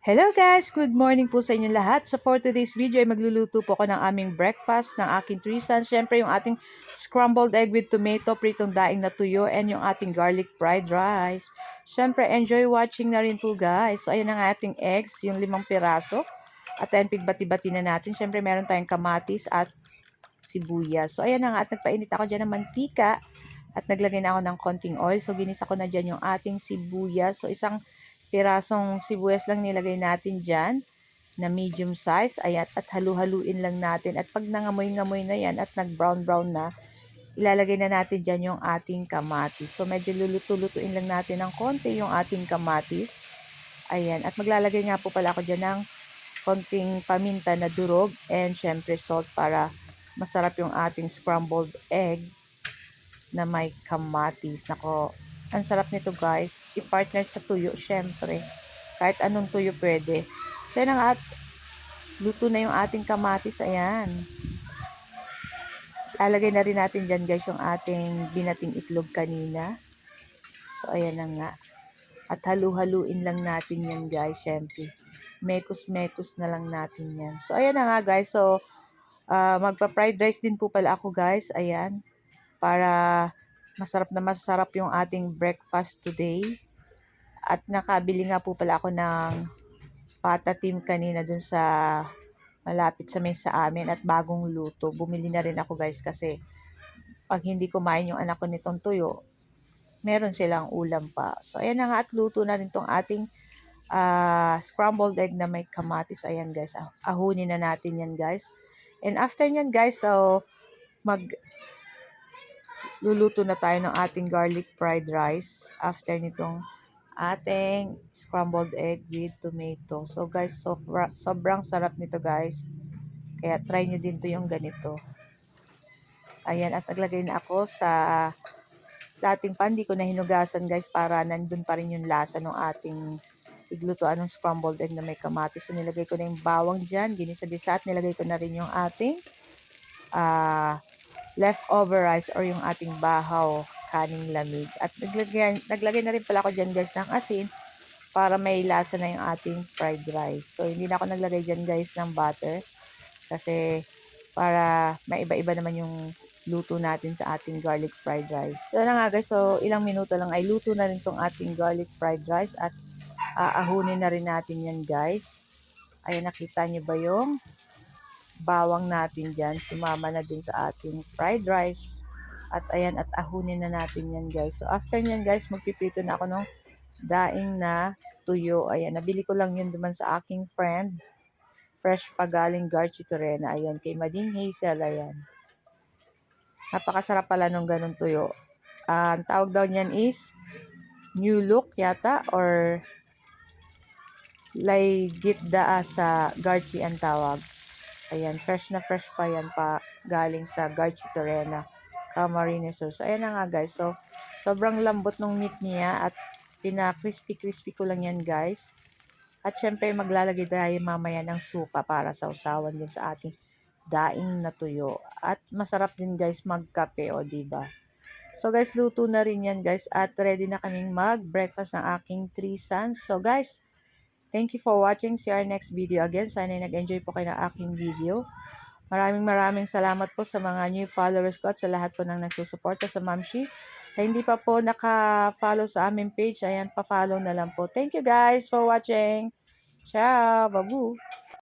Hello guys! Good morning po sa inyo lahat. So for today's video ay magluluto po ako ng aming breakfast ng aking sons. Siyempre yung ating scrambled egg with tomato, pritong daing na tuyo, and yung ating garlic fried rice. Siyempre enjoy watching na rin po guys. So ayan ang ating eggs, yung limang piraso. At ayan pigbati-bati na natin. Siyempre meron tayong kamatis at sibuyas. So ayan na nga at nagpainit ako dyan ng mantika. At naglagay na ako ng konting oil. So ginisa ko na dyan yung ating sibuyas. So isang pirasong sibuyas lang nilagay natin dyan na medium size. Ayan, at halu-haluin lang natin. At pag nangamoy-ngamoy na yan at nag-brown-brown na, ilalagay na natin dyan yung ating kamatis. So, medyo luluto-lutuin lang natin ng konti yung ating kamatis. Ayan, at maglalagay nga po pala ako dyan ng konting paminta na durog and syempre salt para masarap yung ating scrambled egg na may kamatis. Nako, ang sarap nito guys. I-partner sa tuyo, syempre. Kahit anong tuyo pwede. So yun at luto na yung ating kamatis. Ayan. Lalagay na rin natin dyan guys yung ating binating itlog kanina. So ayan na nga. At halu-haluin lang natin yan guys, syempre. Mekos-mekos na lang natin yan. So ayan na nga guys. So uh, magpa-fried rice din po pala ako guys. Ayan. Para Masarap na masarap yung ating breakfast today. At nakabili nga po pala ako ng patatim kanina dun sa malapit sa may sa amin at bagong luto. Bumili na rin ako guys kasi pag hindi kumain yung anak ko nitong tuyo, meron silang ulam pa. So ayan na nga at luto na rin tong ating uh, scrambled egg na may kamatis. Ayan guys, ah, ahunin na natin yan guys. And after nyan guys, so mag luluto na tayo ng ating garlic fried rice after nitong ating scrambled egg with tomato. So guys, sobra, sobrang sarap nito guys. Kaya try nyo din to yung ganito. Ayan, at naglagay na ako sa dating pan. Di ko na hinugasan guys para nandun pa rin yung lasa ng ating iglutoan ng scrambled egg na may kamatis. So nilagay ko na yung bawang dyan, ginisa-gisa at nilagay ko na rin yung ating uh, leftover rice or yung ating bahaw kaning lamig. At naglagay, naglagay na rin pala ako dyan guys ng asin para may lasa na yung ating fried rice. So, hindi na ako naglagay dyan guys ng butter kasi para maiba-iba naman yung luto natin sa ating garlic fried rice. So na nga guys, so ilang minuto lang ay luto na rin tong ating garlic fried rice at aahunin na rin natin yan guys. Ayan, nakita nyo ba yung bawang natin dyan. Sumama na din sa ating fried rice. At ayan, at ahunin na natin yan guys. So after nyan guys, magpiprito na ako ng daing na tuyo. Ayan, nabili ko lang yun duman sa aking friend. Fresh pa galing Garchi Torena. Ayan, kay Mading Hazel. Ayan. Napakasarap pala nung ganun tuyo. Uh, ang tawag daw niyan is new look yata or laygit daa sa Garchi ang tawag. Ayan, fresh na fresh pa yan pa galing sa Garchi Torena Camarines So, ayan na nga guys. So, sobrang lambot ng meat niya at pina-crispy-crispy ko lang yan guys. At syempre, maglalagay tayo mamaya ng suka para sa usawan din sa ating daing na tuyo. At masarap din guys magkape, o ba diba? So guys, luto na rin yan guys. At ready na kaming mag-breakfast ng aking 3 sons. So guys, Thank you for watching. See our next video again. Sana nag-enjoy po kayo ng aking video. Maraming maraming salamat po sa mga new followers ko at sa lahat po ng nagsusuporta sa Mamshi. Sa hindi pa po naka-follow sa aming page, ayan, pa-follow na lang po. Thank you guys for watching. Ciao! Babu!